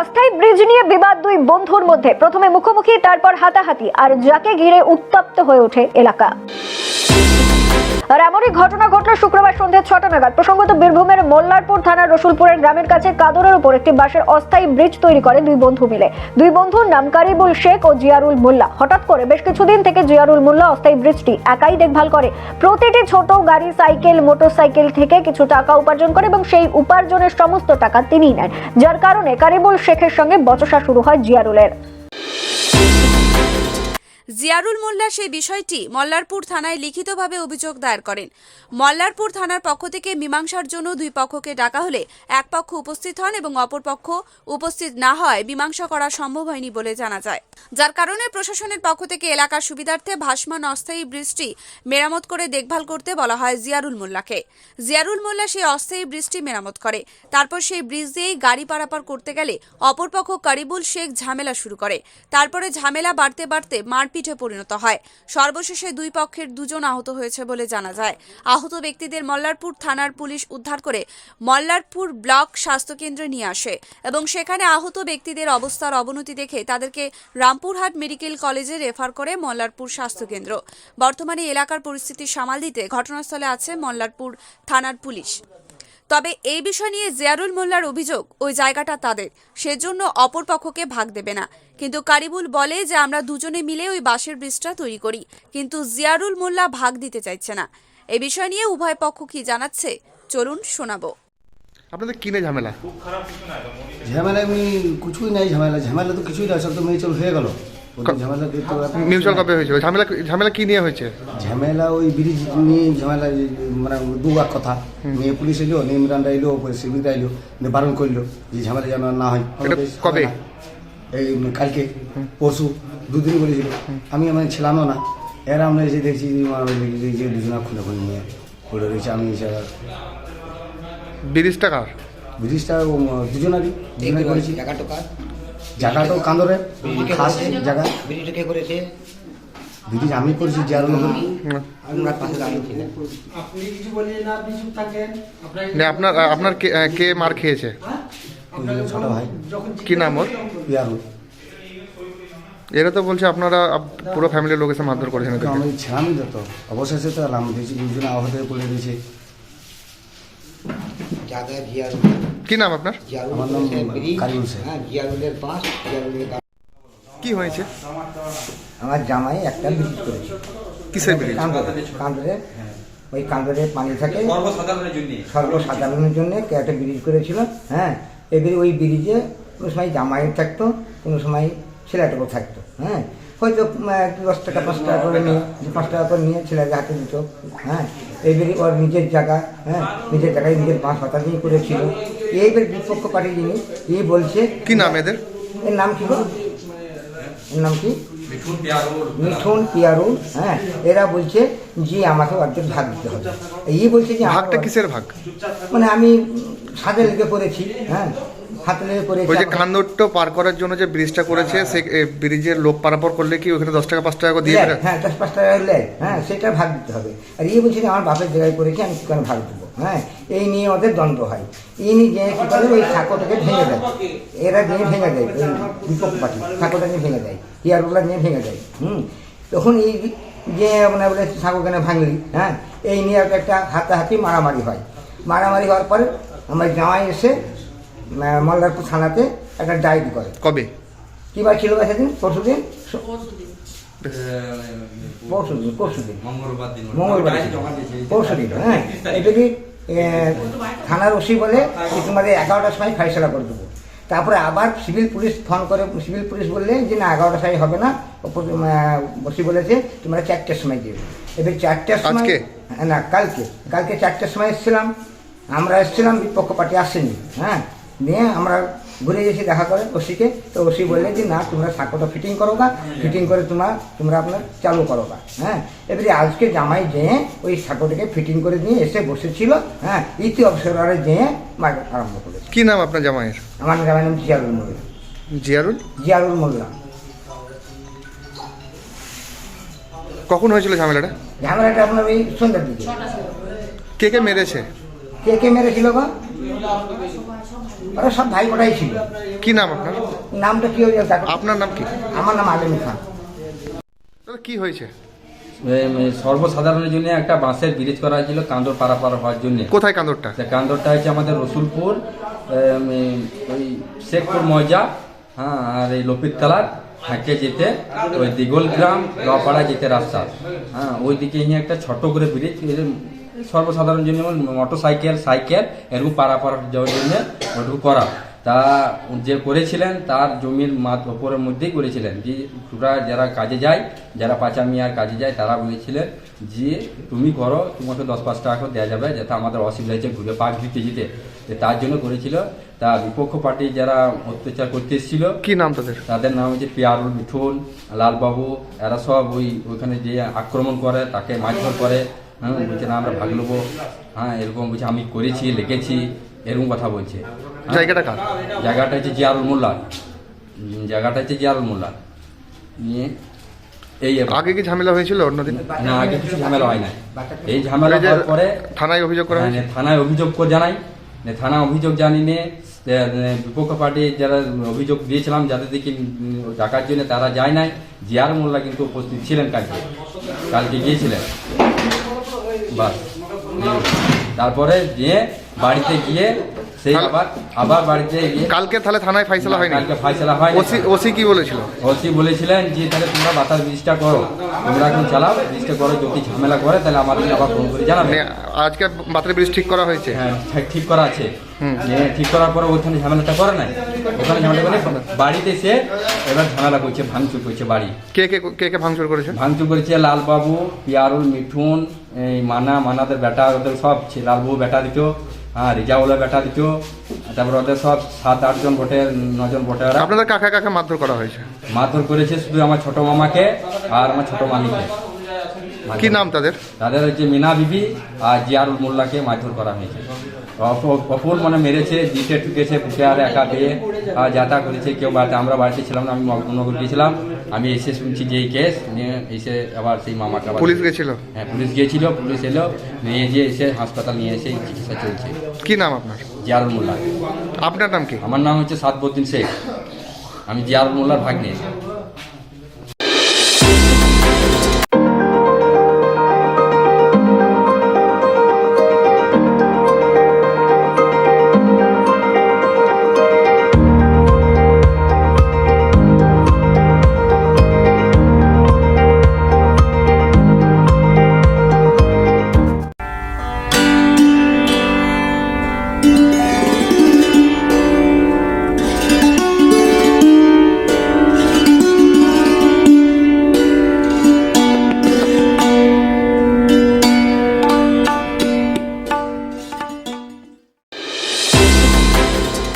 অস্থায়ী ব্রিজ নিয়ে বিবাদ দুই বন্ধুর মধ্যে। প্রথমে মুখোমুখি, তারপর হাতাহাতি, আর যাকে ঘিরে উত্তপ্ত হয়ে ওঠে এলাকা। আর এমনই ঘটনা ঘটল শুক্রবার সন্ধ্যে ছটা নাগাদ। প্রসঙ্গত বীরভূমের মোল্লারপুর থানার রসুলপুরের গ্রামের কাছে কাদরের উপর একটি বাঁশের অস্থায়ী ব্রিজ তৈরি করে দুই বন্ধু মিলে। দুই বন্ধুর নাম কারিবুল শেখ ও জিয়ারুল মোল্লা। হঠাৎ করে বেশ কিছুদিন থেকে জিয়ারুল মোল্লা অস্থায়ী ব্রিজটি একাই দেখভাল করে। প্রতিটি ছোট গাড়ি, সাইকেল, মোটরসাইকেল থেকে কিছু টাকা উপার্জন করে এবং সেই উপার্জনের সমস্ত টাকা তিনিই নেন। যার কারণে কারিবুল শেখের সঙ্গে বচসা শুরু হয় জিয়ারুলের। জিয়ারুল মোল্লা সেই বিষয়টি মল্লারপুর থানায় লিখিতভাবে অভিযোগ দায়ের করেন। মল্লারপুর থানার পক্ষ থেকে মীমাংসার জন্য দুই পক্ষকে ডাকা হলে এক পক্ষ উপস্থিত হন এবং অপর পক্ষ উপস্থিত না হয় মীমাংসা করা সম্ভব হয়নি বলে জানা যায়। যার কারণে প্রশাসনের পক্ষ থেকে এলাকার সুবিধার্থে ভাসমান অস্থায়ী ব্রিজটি মেরামত করে দেখভাল করতে বলা হয় জিয়ারুল মোল্লাকে। জিয়ারুল মোল্লা সেই অস্থায়ী ব্রিজটি মেরামত করে। তারপর সেই ব্রিজ দিয়েই গাড়ি পারাপার করতে গেলে অপরপক্ষ কারিবুল শেখ ঝামেলা শুরু করে। তারপরে ঝামেলা বাড়তে বাড়তে মারপিটে পরিণত হয়। সর্বশেষে দুই পক্ষের দুজন আহত হয়েছে বলে জানা যায়। আহত ব্যক্তিদের মল্লারপুর থানার পুলিশ উদ্ধার করে মল্লারপুর ব্লক স্বাস্থ্যকেন্দ্রে নিয়ে আসে এবং সেখানে আহত ব্যক্তিদের অবস্থার অবনতি দেখে তাদেরকে রামপুরহাট মেডিকেল কলেজে রেফার করে মল্লারপুর স্বাস্থ্যকেন্দ্র। বর্তমানে এলাকার পরিস্থিতি সামাল দিতে ঘটনাস্থলে আছে মল্লারপুর থানার পুলিশ। তবে এই বিষয় নিয়ে জিয়ারুল মোল্লার অভিযোগ ওই জায়গাটা তাদের। সেজন্য অপর পক্ষকে ভাগ দেবে না। কিন্তু কারিবুল বলে যে আমরা দুজনে মিলে ওই বাঁশের ব্রিজটা তৈরি করি। কিন্তু জিয়ারুল মোল্লা ভাগ দিতে চাইছে না। এ বিষয় নিয়ে উভয় পক্ষ কি জানাচ্ছে চলুন শোনাবো। আপনাদের কিনে ঝামেলা? ঝামেলা এমনি কিছুই নাই ঝামেলা ঝামেলা তো কিছুই নাই সব তো মিউচুয়াল হয়ে গেল। মিউচুয়াল কবে হয়েছিল ঝামেলা ঝামেলা কি নিয়ে হয়েছে? ঝামেলা ওই ব্রিজ নিয়ে ঝামেলা মানে দু এক কথা। নিয়ে পুলিশ এলো নিয়ে ইমরানরা এলো সিভিকরা এলো নিয়ে বারণ করল যে ঝামেলা যেন না হয়। কবে? এই কালকে পরশু দুদিন বলেছিল। আমি আমার ছিলামও না। এরা আমরা এসে দেখছি যে দুজনা খুলে খুলে নিয়ে পড়ে রয়েছে। আমি এসে ব্রিজটা কার? ব্রিজটা দুজনারই। দুজনাই করেছি। জায়গাটাও কান্দরে খাস জায়গা। বিড়িটা কে করেছে আমি করেছি হুম। আপনার পাশে দাঁড়িয়েছিলেন না, আপনার আপনার কে কে মার খেয়েছে? ওই যে ছোট ভাই। কি নাম ওর? এরা তো বলছে আপনারা পুরো ফ্যামিলির লোক এসে মারধর করেছেন আমি ছিলামই তো অবশেষে তো এলাম দেখছি দুজনে আহত হয়ে পড়ে দিয়েছে জিয়ারুল কি নাম আপনার। হ্যাঁ জিয়ারুলের জিয়ারুলের কি হয়েছে? আমার জামাই একটা ব্রিজ করেছে। কিসের ব্রিজ? কান্দরে কান্দরে ওই কান্দরে পানি থাকে। সর্বসাধারণের জন্য। সর্বসাধারণের জন্য একটা ব্রিজ করেছিল হ্যাঁ? এবারে ওই ব্রিজে কোনো সময় জামাই থাকতো কোনো সময় ছেলেটাও থাকতো হ্যাঁ? হয়তো দশ টাকা পাঁচ টাকা করে নিয়ে পাঁচ টাকা করে নিয়ে ছেলেকে হাতে দিত হ্যাঁ এইবারে ওর নিজের জায়গা হ্যাঁ নিজের জায়গায় নিজের বাঁশ পাতা দিয়ে করেছিল। এইবার বিপক্ষ পার্টি যিনি এই বলছে কি নাম এদের? এর নাম কি গো? এর নাম কি? মিঠুন পিয়ারুল হ্যাঁ এরা বলছে যে আমাকে অর্ধেক ভাগ দিতে হবে। এই বলছে যে ভাগটা কিসের ভাগ? মানে আমি হাতে লেগে পড়েছি হ্যাঁ হাতে লেগে পড়েছি ওই যে কান্দরটা পার করার জন্য যে ব্রিজটা করেছে সে ব্রিজের লোক পারাপার করলে কি ওখানে দশ টাকা পাঁচ টাকা করে দিয়ে হ্যাঁ দশ পাঁচ টাকা লেয় হ্যাঁ সেটা ভাগ দিতে হবে। আর ইয়ে বলছে আমার বাপের জায়গায় করেছি আমি কেন ভাগ দেবো? হ্যাঁ এই নিয়ে ওদের দ্বন্দ্ব হয়। এই নিয়ে যে কী করে? ওই সাঁকোটাকে ভেঙে দেয়। এরা নিয়ে ভেঙে দেয় ওই বিপক্ষ পার্টি। সাঁকোটা নিয়ে ভেঙে দেয় টিয়ারগুলা নিয়ে ভেঙে দেয় হুম। তখন এই যে মানে বলে সাঁকো কেন ভাঙলি হ্যাঁ? এই নিয়ে একটা- হাতাহাতি মারামারি হয়। মারামারি হওয়ার পরে আমার জামাই এসে মল্লারপুর থানাতে একটা ডায়েরি করে। কবে? কী বার ছিল সেদিন পরশু দিন? পরশু দিন পরশু দিন। মঙ্গলবার দিন। মঙ্গলবার পরশু দিন হ্যাঁ। এটা কি থানার ওসি বলে যে তোমাদের এগারোটার সময় ফাইসলা করে দেবো। তারপরে আবার সিভিল পুলিশ ফোন করে সিভিল পুলিশ বললে যে না এগারোটার সময় হবে না। ওপর ওসি বলেছে তোমরা চারটের সময় দেবে এবার চারটের সময় হ্যাঁ, না কালকে। কালকে চারটের সময় এসেছিলাম। আমরা এসেছিলাম বিপক্ষ পার্টি আসেনি। হ্যাঁ নিয়ে আমরা ঘুরে গেছি দেখা করে ওসিকে। তো ওসি বললে যে না তোমরা সাঁকোটা ফিটিং করো গা। ফিটিং করে তোমরা তোমরা আপনার চালু করো গা। হ্যাঁ? এবারে আজকে জামাই যেয়ে ওই সাঁকোটাকে ফিটিং করে দিয়ে এসে বসেছিল হ্যাঁ? ইতি অবসরে যেয়ে মার আরম্ভ করেছে। কি নাম আপনার জামাইয়ের? আমার জামাই নাম জিয়ারুল মোল্লা জিয়ারুল? জিয়ারুল মোল্লা কখন হয়েছিল ঝামেলাটা? ঝামেলাটা আপনার ওই সন্ধ্যার দিকে। কে কে মেরেছে? কে কে মেরেছিল গো ওরা সব ভাই কটাই ছিল। কি নাম আপনার? নামটা কি হয়েছে দেখো। আপনার নাম কি? আমার নাম আলিম খান। কি হয়েছে? সর্বসাধারণের জন্য একটা বাঁশের ব্রিজ করা হয়েছিল কান্দর পারাপার হওয়ার জন্য। কোথায় কান্দরটা? কান্দরটা হচ্ছে আমাদের রসুলপুর ওই শেখপুর ময়জা হ্যাঁ আর এই লপিততলার হাঁকে যেতে ওই দিগল গ্রাম লপাড়া যেতে রাস্তা। হ্যাঁ ওই দিকে নিয়ে একটা ছোট করে ব্রিজ সর্বসাধারণ জন্য মোটর সাইকেল সাইকেল এরকম পারাপার যাওয়ার জন্য ওটুকু করা। তা যে করেছিলেন তার জমির ওপরের মধ্যেই করেছিলেন। যে তোরা যারা কাজে যায় যারা পাঁচা মিয়ার কাজে যায় তারা বলেছিলেন যে তুমি করো তোমাকে দশ পাঁচ টাকা করে দেওয়া যাবে যাতে আমাদের অসুবিধা হয়েছে ঘুরে পাক দিতে যেতে। তার জন্য করেছিল। তা বিপক্ষ পার্টি যারা অত্যাচার করতে এসেছিল কি নাম তাদের? তাদের নাম হচ্ছে পিয়ারুল মিঠুন লালবাবু এরা সব ওই ওইখানে যে আক্রমণ করে তাকে মারধর করে। হ্যাঁ বলছে না আমরা ভাগ নেব। হ্যাঁ এরকম বলছে আমি করেছি লিখেছি। এরকম কথা বলছে। হ্যাঁ, জায়গাটা কার? জায়গাটা হচ্ছে জিয়ারুল মোল্লা জায়গাটা হচ্ছে জিয়ারুল মোল্লা নিয়ে এই আগে কি ঝামেলা হয়েছিল অন্যদিন না আগে কিছু ঝামেলা হয় না এই ঝামেলা ওই হওয়ার পরে থানায় অভিযোগ করা হ্যাঁ, থানায় অভিযোগ করে জানাই। থানা অভিযোগ জানি নে এ, এ, বিপক্ষ পার্টি যারা অভিযোগ দিয়েছিলাম যাদের দিকে ডাকার জন্য তারা যায় নাই। জিয়ার মোল্লা কিন্তু উপস্থিত ছিলেন কালকে। কালকে গিয়েছিলেন। বাস। তারপরে গিয়ে বাড়িতে গিয়ে সেই আবার আবার বাড়িতে গিয়ে কালকে তাহলে থানায় ফাইসলা হয়নি? কালকে ফাইসলা হয় ওসি ওসি কি বলেছিল? ওসি বলেছিলেন যে তাহলে তোমরা বাতাস ব্রিজটা করো। তোমরা এখন চালাও ব্রিজটা করো যদি ঝামেলা করে তাহলে আমাদের আবার ফোন করে জানাবে। আজকে বাতরে ব্রিজ ঠিক করা হয়েছে? হ্যাঁ ঠিক- করা আছে। ঠিক করার পরে ওখানে ঝামেলাটা করে নাই। ওখানে ঝামেলা করে বাড়িতে এসে এবার ঝামেলা করছে ভাঙচুর করছে বাড়ি। কে কে কে কে ভাঙচুর করেছে? ভাঙচুর করেছে লালবাবু পিয়ারুল মিঠুন এই মানা মানাদের বেটা ওদের সব লালবাবু বেটা দিত। হ্যাঁ রিজাউলা বেটা দিত। তারপর ওদের সব সাত আটজন ভোটে নজন ভোটে আপনাদের কাকা কাকে মারধর করা হয়েছে? মারধর করেছে শুধু আমার ছোট মামাকে আর আমার ছোট মালিকে কি নাম তাদের? তাদের হচ্ছে মিনা বিবি আর জিয়ারুল মোল্লাকে মারধর করা হয়েছে। অপুর মানে মেরেছে জিটে ঠুকেছে বুকে আর একা দিয়ে আর যাতা করেছে কেউ বাড়িতে। আমরা বাড়িতে ছিলাম না আমি মগ্ননগর গিয়েছিলাম। আমি এসে শুনছি যে এই কেস নিয়ে এসে আবার সেই মামাকে পুলিশ গেছিল? হ্যাঁ পুলিশ গিয়েছিল পুলিশ এলো নিয়ে যে এসে হাসপাতাল নিয়ে এসে চিকিৎসা চলছে। কি নাম আপনার? জিয়ারুল মোল্লা। আপনার নাম কি? আমার নাম হচ্ছে সাদবুদ্দিন শেখ। আমি জিয়ারুল মোল্লার ভাগ্নে।